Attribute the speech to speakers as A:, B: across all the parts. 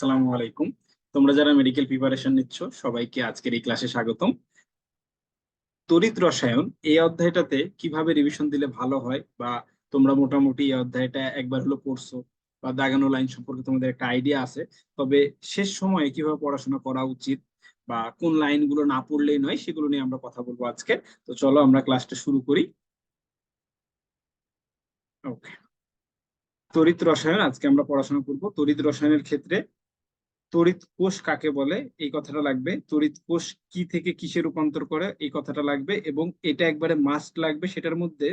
A: আসসালামু আলাইকুম। তোমরা যারা মেডিকেল প্রিপারেশন নিচ্ছ, সবাইকে আজকের এই ক্লাসে স্বাগতম। তড়িৎ রসায়ন, এই অধ্যায়টাতে কীভাবে রিভিশন দিলে ভালো হয় বা তোমরা মোটামুটি এই অধ্যায়টা একবার হলো পড়ছো বা দাগানো লাইন সম্পর্কে তোমাদের একটা আইডিয়া আছে, তবে শেষ সময়ে কীভাবে পড়াশোনা করা উচিত বা কোন লাইনগুলো না পড়লেই নয় সেগুলো নিয়ে আমরা কথা বলব আজকে। তো চলো আমরা ক্লাসটা শুরু করি। ওকে তড়িৎ রসায়ন, আজকে আমরা পড়াশোনা করব। তড়িৎ রসায়নের ক্ষেত্রে তড়িৎ কোষ কাকে বলে? এই কথাটা লাগবে। তড়িৎ কোষ কি থেকে কিসে রূপান্তর করে? এই কথাটা লাগবে এবং এটা একবারে মাস্ট লাগবে সেটার মধ্যে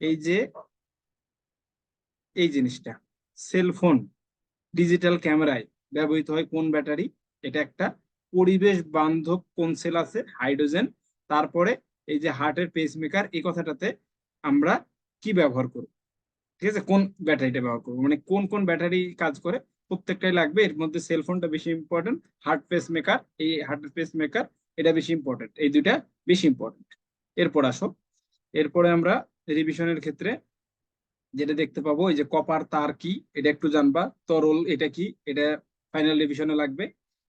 A: এই যে এই জিনিসটা। সেলফোন ডিজিটাল ক্যামেরায় ব্যবহৃত হয় কোন ব্যাটারি? এটা একটা পরিবেশ বান্ধব কোন সেল আছে? হাইড্রোজেন তারপরে এই যে হার্টের পেসমেকার এই কথাটাতে আমরা কি ব্যবহার করব? ঠিক আছে? কোন ব্যাটারিটা ব্যবহার করব? মানে কোন কোন ব্যাটারি কাজ করে? প্রত্যেকটাই লাগবে। এর মধ্যে সেলফোনটা বেশি ইম্পর্টেন্ট হার্ট পেস মেকার এই হার্ট পেস মেকার এটা বেশি ইম্পর্টেন্ট এই দুইটা বেশি ইম্পর্টেন্ট এরপর আসো, এরপরে আমরা রিভিশনের ক্ষেত্রে যেটা দেখতে পাবো, এই যে কপার তার কি, এটা একটু জানবা, তরল এটা কি, এটা ফাইনাল রিভিশনে লাগবে।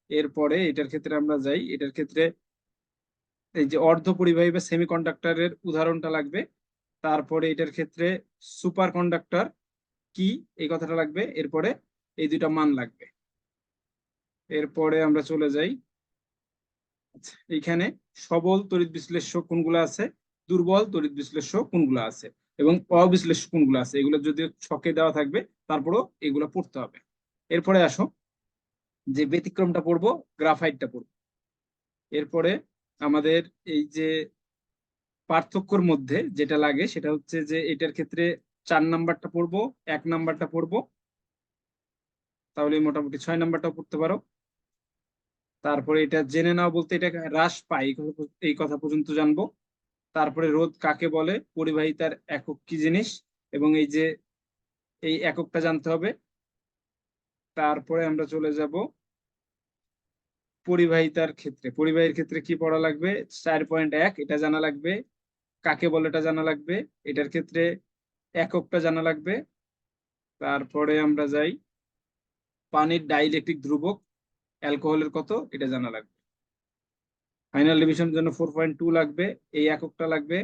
A: এরপরে এটার ক্ষেত্রে আমরা যাই, এটার ক্ষেত্রে এই যে অর্ধ পরিবাহী বা সেমি কন্ডাক্টরের উদাহরণটা লাগবে। তারপরে এটার ক্ষেত্রে সুপার কন্ডাক্টর কি, এই কথাটা লাগবে। এরপরে এই দুটা মান লাগবে। এরপরে আমরা চলে যাই। এইখানে সবল তড়িৎ বিশ্লেষ্য কোনগুলো আছে? দুর্বল তড়িৎ বিশ্লেষ্য কোনগুলো আছে? এবং অবিশ্লেষ্য কোনগুলো আছে? এগুলো যদিও ছকে দেওয়া থাকবে, তারপরও এগুলো পড়তে হবে। এরপরে আসো, যে ব্যতিক্রমটা পড়ব, গ্রাফাইটটা পড়ব। এরপরে আমাদের এই যে পার্থক্যর মধ্যে যেটা লাগে, সেটা হচ্ছে যে এটার ক্ষেত্রে চার নাম্বারটা পড়ব, এক নাম্বারটা পড়ব তাহলে মোটামুটি ছয় নাম্বারটাও পড়তে পারো। তারপরে এটা জেনে নাও বলতে এটা হ্রাস পায়, এই কথা পর্যন্ত জানব। তারপরে রোদ কাকে বলে, পরিবাহিতার একক কি জিনিস, এবং এই যে, এই এককটা জানতে হবে। তারপরে আমরা চলে যাব পরিবাহিতার ক্ষেত্রে। পরিবাহীর ক্ষেত্রে কি পড়া লাগবে? চার পয়েন্ট এক, এটা জানা লাগবে। কাকে বলে এটা জানা লাগবে? এটার ক্ষেত্রে এককটা জানা লাগবে। তারপরে আমরা যাই পানির ডাইলেকট্রিক ধ্রুবক অ্যালকোহলের কত? এটা জানা লাগবে। ফাইনাল ডিভিশনের জন্য ফোর পয়েন্ট টু লাগবে, এই এককটা লাগবে,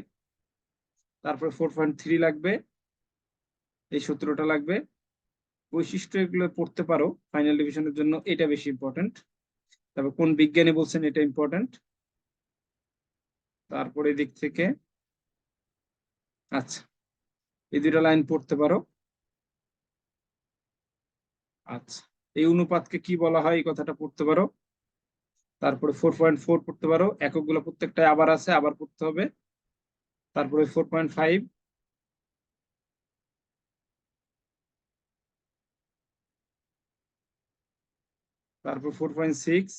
A: তারপরে ফোর পয়েন্ট থ্রি লাগবে, এই সূত্রটা লাগবে। বৈশিষ্ট্য এগুলো পড়তে পারো, ফাইনাল ডিভিশনের জন্য এটা বেশি ইম্পর্টেন্ট তারপর কোন বিজ্ঞানী বলছেন এটা ইম্পর্টেন্ট তারপরে দিক থেকে আচ্ছা এই দুটা লাইন পড়তে পারো। আচ্ছা এই অনুপাতকে কি বলা হয়? এই কথাটা পড়তে পারো। তারপরে ফোর পয়েন্ট ফোর পড়তে পারো। এককগুলো প্রত্যেকটাই আবার আছে, আবার পড়তে হবে। তারপরে ফোর পয়েন্ট ফাইভ তারপর ফোর পয়েন্ট সিক্স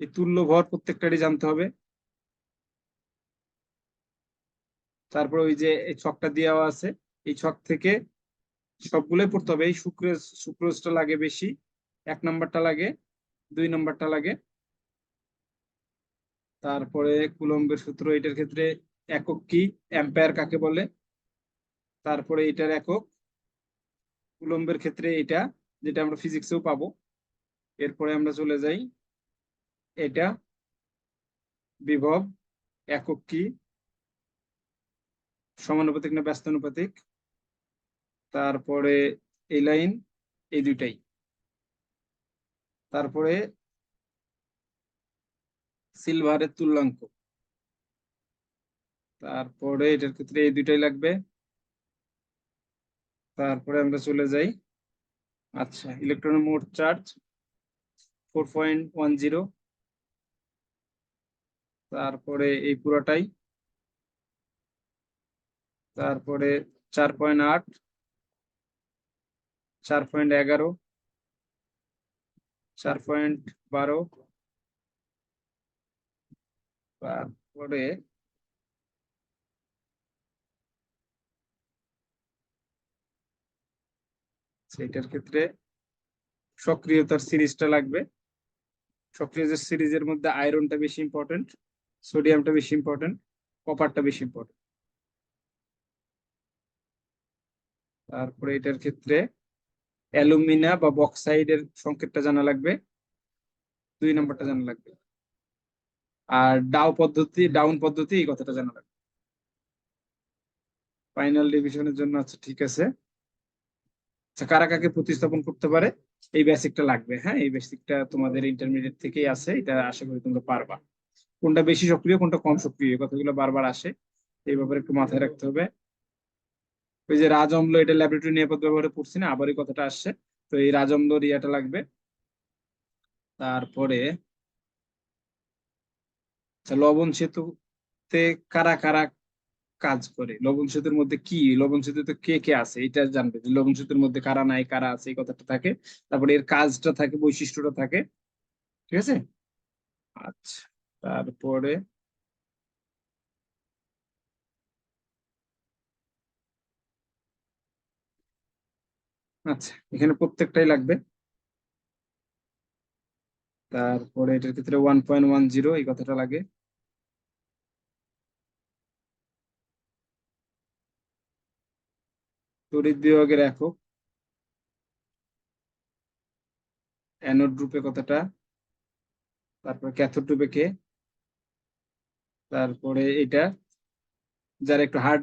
A: এই তুল্য ভর প্রত্যেকটারই জানতে হবে। তারপর ওই যে এই ছকটা দেওয়া আছে, এই ছক থেকে সবগুলোই পড়তে হবে। এই শুক্র শুক্রোজটা লাগে বেশি, এক নাম্বারটা লাগে, দুই নাম্বারটা লাগে। তারপরে কুলম্বের সূত্র, এটার ক্ষেত্রে একক কি? অ্যাম্পায়ার কাকে বলে? তারপরে এটার একক, কুলম্বের ক্ষেত্রে এটা, যেটা আমরা ফিজিক্সেও পাবো। এরপরে আমরা চলে যাই, এটা বিভব, একক কি? সমানুপাতিক না ব্যস্তানুপাতিক? তারপরে এই লাইন, এই দুইটাই। তারপরে সিলভারের তুল্যাঙ্ক। তারপরে এটার ক্ষেত্রে এই দুইটাই লাগবে। তারপরে আমরা চলে যাই। আচ্ছা ইলেকট্রনের মোট charge four point one zero তারপরে এই পুরোটাই। তারপরে চার পয়েন্ট আট। চার পয়েন্ট এগারো, চার পয়েন্ট বারো, তারপরে সেটার ক্ষেত্রে সক্রিয়তার সিরিজটা লাগবে। সক্রিয় সিরিজের মধ্যে আয়রনটা বেশি ইম্পর্টেন্ট সোডিয়ামটা বেশি ইম্পর্টেন্ট কপারটা বেশি ইম্পর্টেন্ট তারপরে এটার ক্ষেত্রে অ্যালুমিনা বা বক্সাইডের সংকেতটা জানা লাগবে। দুই নাম্বারটা জানা লাগবে। আর ডাউ পদ্ধতি, ডাউন পদ্ধতি এই কথাটা জানা লাগবে। ফাইনাল ডিভিশনের জন্য আচ্ছা ঠিক আছে। আচ্ছা কারা কাকে প্রতিস্থাপন করতে পারে? এই বেসিকটা লাগবে হ্যাঁ? এই বেসিকটা তোমাদের ইন্টারমিডিয়েট থেকেই আছে, এটা আশা করি তোমরা পারবা। কোনটা বেশি সক্রিয়, কোনটা কম সক্রিয় কথাগুলো বারবার আসে। এই ব্যাপারে একটু মাথায় রাখতে হবে। ওই যে রাজঅম্ল এটা ল্যাবরেটরি নিরাপদ ব্যবহারে পড়ছি না আবার এই কথাটা আসছে। তো এই রাজ রাজঅম্ল রিয়াটা লাগবে। তারপরে আচ্ছা লবণ সেতুতে কারা কারা কাজ করে? লবণ সেতুর মধ্যে কি? লবণ সেতুতে কে কে আছে? এটা জানবে যে লবণ সেতুর মধ্যে কারা নাই, কারা আছে, এই কথাটা থাকে। তারপরে এর কাজটা থাকে, বৈশিষ্ট্যটা থাকে। ঠিক আছে? আচ্ছা তারপরে আচ্ছা এখানে প্রত্যেকটাই লাগবে। তারপরে এটার ক্ষেত্রে ওয়ান পয়েন্ট ওয়ান জিরো এই কথাটা লাগে। তড়িৎ বিভাগের একক। অ্যানোড রূপে কথাটা। তারপর ক্যাথোড রূপে কে? তারপরে এটা। যারা একটু হার্ড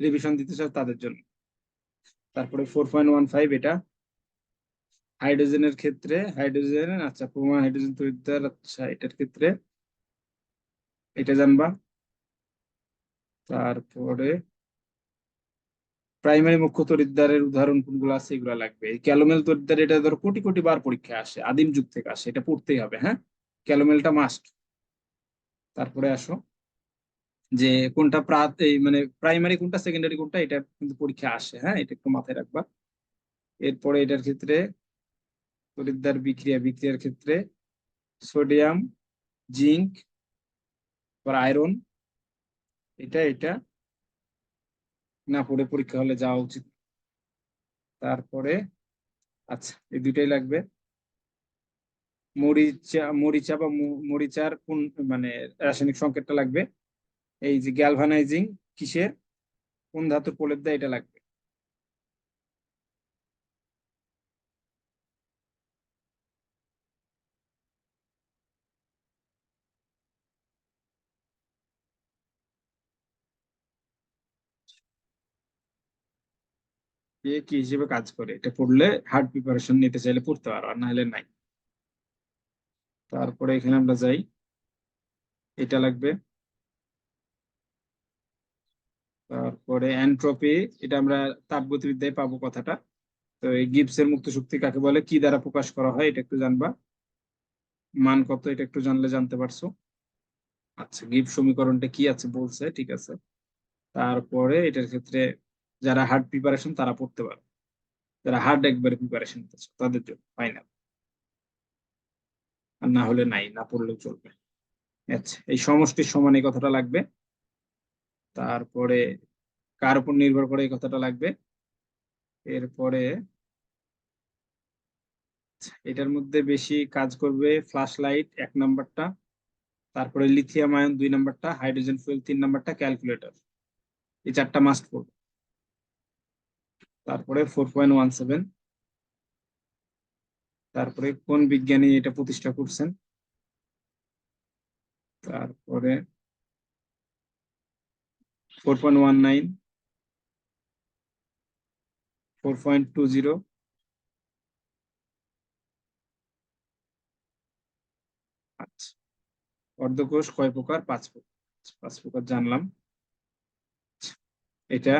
A: রিভিশন দিতে চাও তাদের জন্য। তারপরে ফোর পয়েন্ট ওয়ান ফাইভ এটা। হাইড্রোজেনের ক্ষেত্রে, হাইড্রোজেন আচ্ছা প্রমাণ, হাইড্রোজেন তৈরিদার আচ্ছা এটার ক্ষেত্রে। এটা জানবা। তারপরে প্রাইমারি মুখ্য তরিদ্দারের উদাহরণ কোনগুলো আছে, এগুলো লাগবে। ক্যালোমেল তরিদ্দার এটা ধরো কোটি কোটি বার পরীক্ষা আসে, আদিম যুগ থেকে আসে, এটা পড়তেই হবে হ্যাঁ? ক্যালোমেলটা মাস্ট তারপরে আসো। যে কোনটা মানে প্রাইমারি কোনটা সেকেন্ডারি কোনটা, এটা কিন্তু পরীক্ষা আসে হ্যাঁ? এটা একটু মাথায় রাখবা। এরপরে এটার ক্ষেত্রে তরিদ্দার বিক্রিয়া, বিক্রিয়ার ক্ষেত্রে সোডিয়াম, জিঙ্ক আয়রন, এটা এটা না পড়ে পরীক্ষা হলে যাওয়া উচিত। তারপরে আচ্ছা এই দুইটাই লাগবে। মরিচা মরিচা বা মরিচার কোন মানে রাসায়নিক সংকেতটা লাগবে। এই যে গ্যালভানাইজিং কিসের? কোন ধাতুর প্রলেপ দেয় এটা লাগবে? কে কি হিসেবে কাজ করে? এটা পড়লে হার্ড প্রিপারেশন নিতে চাইলে পড়তে পারো, আর না হলে নাই। তারপরে এখানে আমরা যাই। এটা লাগবে তারপরে অ্যান্ট্রপি এটা আমরা তাপগতিবিদ্যায় পাবো কথাটা। তো এই গিবসের মুক্ত শক্তি কাকে বলে? কি দ্বারা প্রকাশ করা হয়? এটা একটু জানবা। মান কত? এটা একটু জানলে জানতে পারছ। আচ্ছা গিব সমীকরণটা কি আছে? বলছে, ঠিক আছে। তারপরে এটার ক্ষেত্রে যারা হার্ড প্রিপারেশন তারা পড়তে পারে। যারা হার্ড একবারে প্রিপারেশন নিতেছে তাদের জন্য ফাইনাল আর না হলে নাই, না পড়লেও চলবে। আচ্ছা এই সমষ্টির সমান এই কথাটা লাগবে। তারপরে কার উপর নির্ভর করে এই কথাটা লাগবে? এরপরে এটার মধ্যে বেশি কাজ করবে ফ্ল্যাশ লাইট এক নাম্বারটা, তারপরে লিথিয়াম আয়ন দুই নাম্বারটা হাইড্রোজেন ফুয়েল তিন নাম্বারটা ক্যালকুলেটর এই চারটা মাস্ট পড়বে। তারপরে ফোর পয়েন্ট ওয়ান সেভেন তারপরে কোন বিজ্ঞানী এটা প্রতিষ্ঠা করছেন? তারপরে four point one nine four point two zero আচ্ছা অর্ধকোষ কয় প্রকার? পাঁচ প্রকার। পাঁচ প্রকার জানলাম। এটা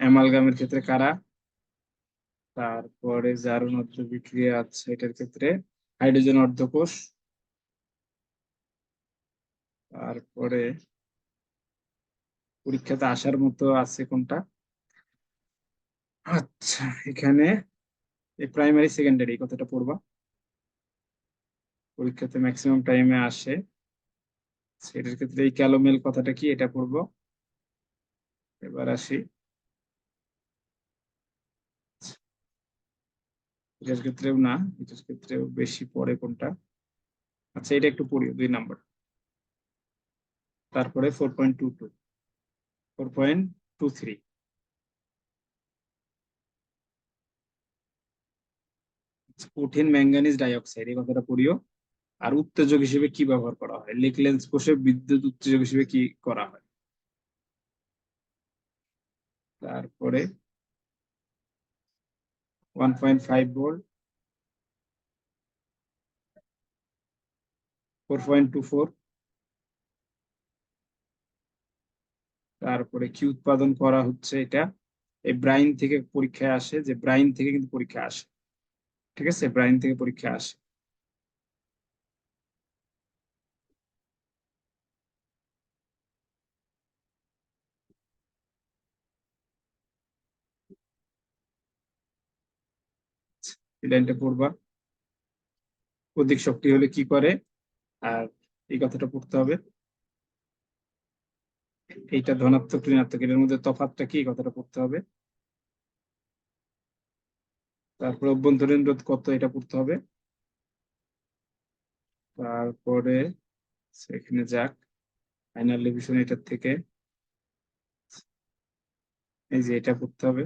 A: অ্যামালগামের ক্ষেত্রে কারা? তারপরে জারণ অর্ধ বিক্রিয়া আছে এটার ক্ষেত্রে। হাইড্রোজেন অর্ধকোষ। তারপরে পরীক্ষাতে আসার মতো আছে কোনটা? আচ্ছা এখানে এই প্রাইমারি সেকেন্ডারি কথাটা পড়বা? পরীক্ষাতে ম্যাক্সিমাম টাইমে আসে। সেটার ক্ষেত্রে এই ক্যালোমেল কথাটা কি? এটা পড়ব। এবার আসি। এটার ক্ষেত্রেও না, এটার ক্ষেত্রেও বেশি পড়ে কোনটা? আচ্ছা এটা একটু পড়িও, দুই নাম্বার তারপরে four point two two four point two three কঠিন ম্যাঙ্গানিজ ডাইঅক্সাইড এই কথাটা পড়িও। আর উত্তেজক হিসেবে কি ব্যবহার করা হয়? লিক লেন্স কোষে বিদ্যুৎ উত্তেজক হিসেবে কি করা হয়? তারপরে one point five volt four point two four তারপরে কি উৎপাদন করা হচ্ছে এটা? এই ব্রাইন থেকে পরীক্ষায় আসে যে ব্রাইন থেকে কিন্তু পরীক্ষা আসে। ঠিক আছে? ব্রাইন থেকে পরীক্ষা আসে। অধিক শক্তি হলে কি করে? আর এই কথাটা পড়তে হবে। এইটা ধনাত্মক ঋণাত্মক এর মধ্যে তফাৎটা কি? কথাটা পড়তে হবে। তারপর অভ্যন্তরীণ রোধ কত? এটা পড়তে হবে। তারপরে সেখানে যাক, ফাইনাল রিভিশন এটার থেকে। এই যে এটা পড়তে হবে।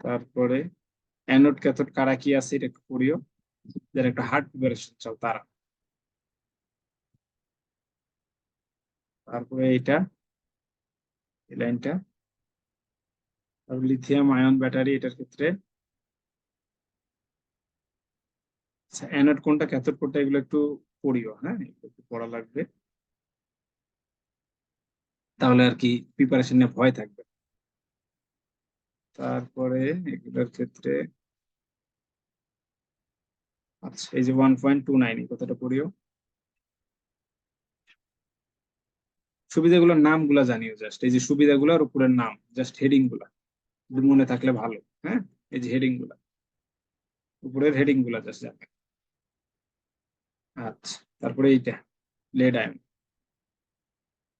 A: তারপরে অ্যানোড ক্যাথোড কারা কি আছে? এটা একটু পড়িও। যারা একটা হার্ট প্রিপারেশন চাও, তারা। তারপরে এটা এই লাইনটা। তারপর লিথিয়াম আয়ন ব্যাটারি এটার ক্ষেত্রে। অ্যানোড কোনটা ক্যাথোড কোনটা এগুলো একটু পড়িও হ্যাঁ? একটু পড়া লাগবে। তাহলে আর কি প্রিপারেশন নিয়ে ভয় থাকবে তারপরে এগুলোর ক্ষেত্রে আচ্ছা এই যে ওয়ান পয়েন্ট টু নাইন এই কথাটা পড়িও। সুবিধাগুলোর নামগুলা জানিও জাস্ট এই যে সুবিধাগুলোর উপরের নাম জাস্ট হেডিংগুলা মনে থাকলে ভালো হ্যাঁ? এই যে হেডিংগুলা উপরের হেডিংগুলা জাস্ট জানবে আচ্ছা তারপরে এইটা লেড আয়ন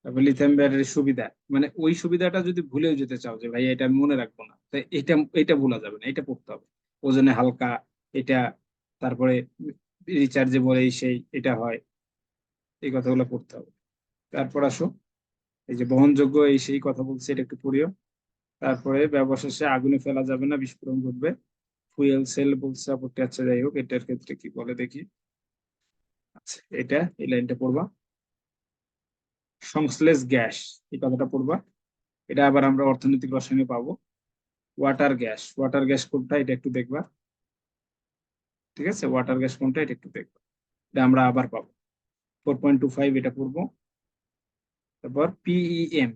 A: তারপর লিথিয়াম ব্যাটারির সুবিধা। মানে ওই সুবিধাটা যদি ভুলেও যেতে চাও যে ভাই এটা মনে রাখব না। তাই এটা এটা ভুলা যাবে না, এটা পড়তে হবে। ওজনে হালকা, এটা, তারপরে রিচার্জে বলে সেই, এটা হয়। এই কথাগুলো পড়তে হবে। তারপর আসো। এই যে বহনযোগ্য এই সেই কথা বলছে, এটা একটু পড়িও। তারপরে ব্যবহার শেষে আগুনে ফেলা যাবে না, বিস্ফোরণ ঘটবে। ফুয়েল সেল বলছে আপত্তি আছে যাই হোক, এটার ক্ষেত্রে কি বলে দেখি। আচ্ছা এটা, এই লাইনটা পড়বা। সংশ্লেষ গ্যাস, এই কথাটা পড়বা। এটা আবার আমরা অর্থনৈতিক রসায়নে পাবো। ওয়াটার গ্যাস ওয়াটার গ্যাস কোনটা, এটা একটু দেখবা। ঠিক আছে? ওয়াটার গ্যাস কোনটা, এটা একটু দেখবা। এটা আমরা আবার পাবো। ফোর পয়েন্ট টু ফাইভ এটা পড়ব। তারপর পিইএম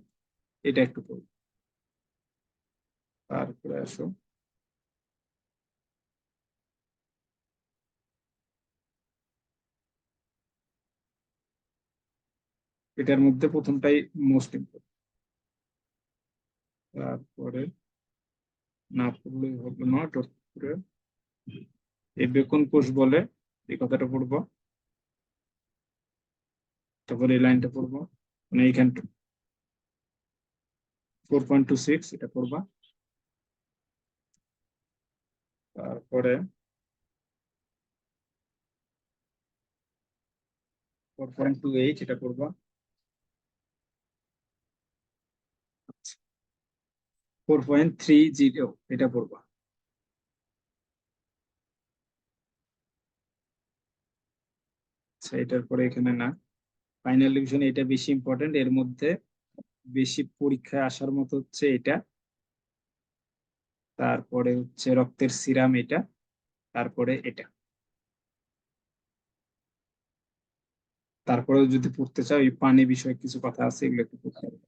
A: এটা একটু পড়ব তারপরে আসো। এটার মধ্যে প্রথমটাই মোস্ট ইম্পর্টেন্ট তারপরে না পড়লে হবে না, তারপরে এই বেকন কোষ বলে, এই কথাটা পড়ব। তারপরে এই লাইনটা পড়ব। মানে এইখানটা ফোর পয়েন্ট টু সিক্স এটা পড়বা তারপরে ফোর পয়েন্ট টু এইট এটা পড়বা ফোর পয়েন্ট থ্রি জিরো এটা পড়বা আচ্ছা এটার পরে এখানে না। ফাইনাল ডিভিশন এটা বেশি ইম্পর্টেন্ট এর মধ্যে বেশি পরীক্ষায় আসার মতো হচ্ছে এটা। তারপরে হচ্ছে রক্তের সিরাম এটা তারপরে এটা। তারপরেও যদি পড়তে চাও এই পানি বিষয়ে কিছু কথা আছে এগুলো একটু পড়তে হবে।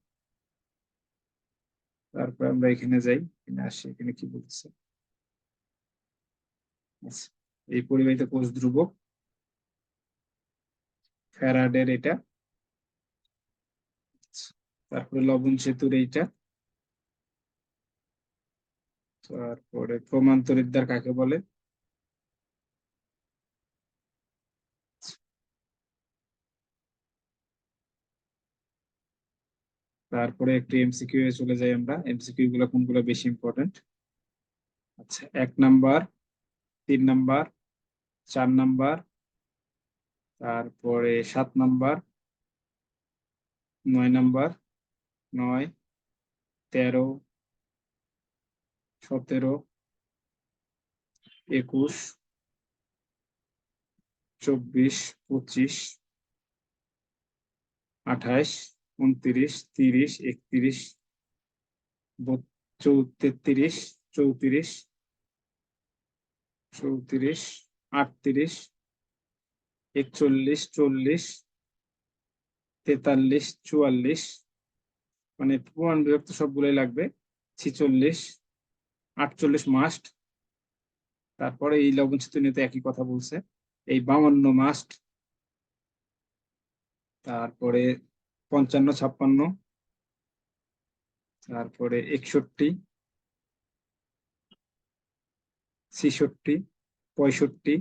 A: তারপরে আমরা এখানে যাই এখানে আসি এখানে কি বলছে? আচ্ছা, এই পরিবাহিত কোষ ধ্রুবক ফ্যারাডের এটা। তারপরে লবণ সেতুর এইটা। তারপরে প্রমান্তরিদ্বার কাকে বলে? তারপরে একটু এমসিকিউ এ চলে যাই আমরা। এমসিকিউ গুলো কোনগুলো বেশি ইম্পর্টেন্ট আচ্ছা এক নাম্বার, তিন নাম্বার, চার নাম্বার, তারপরে সাত নাম্বার, নয় নাম্বার নয়, তেরো, সতেরো, একুশ, চব্বিশ, পঁচিশ, আঠাশ, উনত্রিশ, তিরিশ, একত্রিশ তেত্রিশ চৌত্রিশ চৌত্রিশ, আটত্রিশ, একচল্লিশ, চল্লিশ, তেতাল্লিশ, চুয়াল্লিশ মানে প্রমাণ বিভক্ত সবগুলোই লাগবে। ছিচল্লিশ, আটচল্লিশ মাস্ট তারপরে এই লবণ চিত্রনীতে একই কথা বলছে। এই বাউন্ন মাস্ট তারপরে পঞ্চান্ন, ছাপ্পান্ন, তারপরে একষট্টি, ছেষট্টি, পঁয়ষট্টি,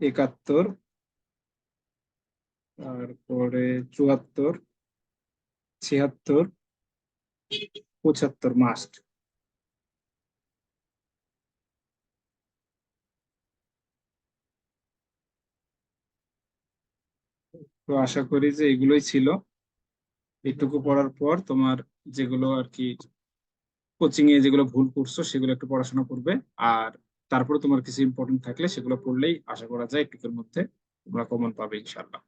A: একাত্তর তারপরে চুয়াত্তর, ছিয়াত্তর, পঁচাত্তর মাস্ট তো আশা করি যে এগুলোই ছিল। এইটুকু পড়ার পর তোমার যেগুলো আর কি কোচিং এ যেগুলো ভুল করছ, সেগুলো একটু পড়াশোনা করবে। আর তারপরে তোমার কিছু ইম্পর্টেন্ট থাকলে সেগুলো পড়লেই আশা করা যায় একটুকের মধ্যে তোমরা কমন পাবে ইনশাল্লাহ